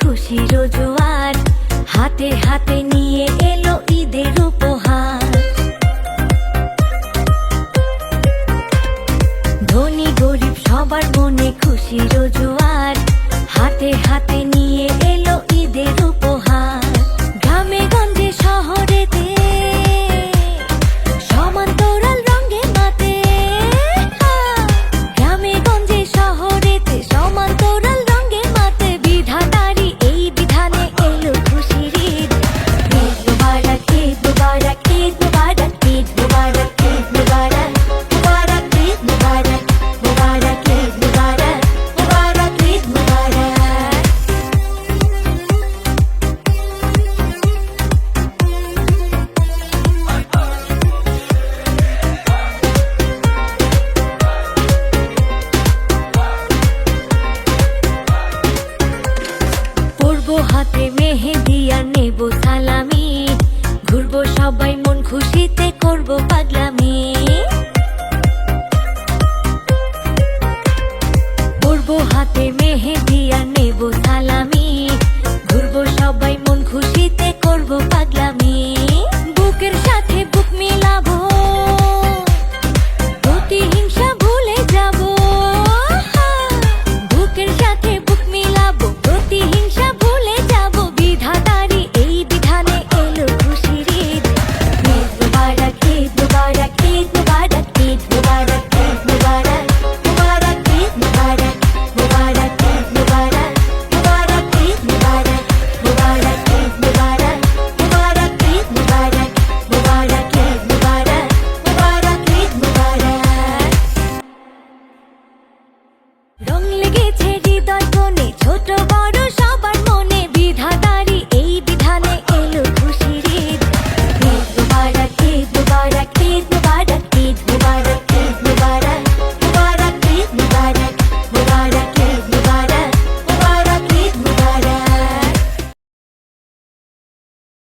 খুশির জোয়ার হাতে হাতে নিয়ে এলো ঈদের উপহার। ধনী গরিব সবার মনে খুশির জোয়ার হাতে মেহেদিয়া নেব সালামি। ঘুরবো সবাই মন খুশিতে করব পাগলামি।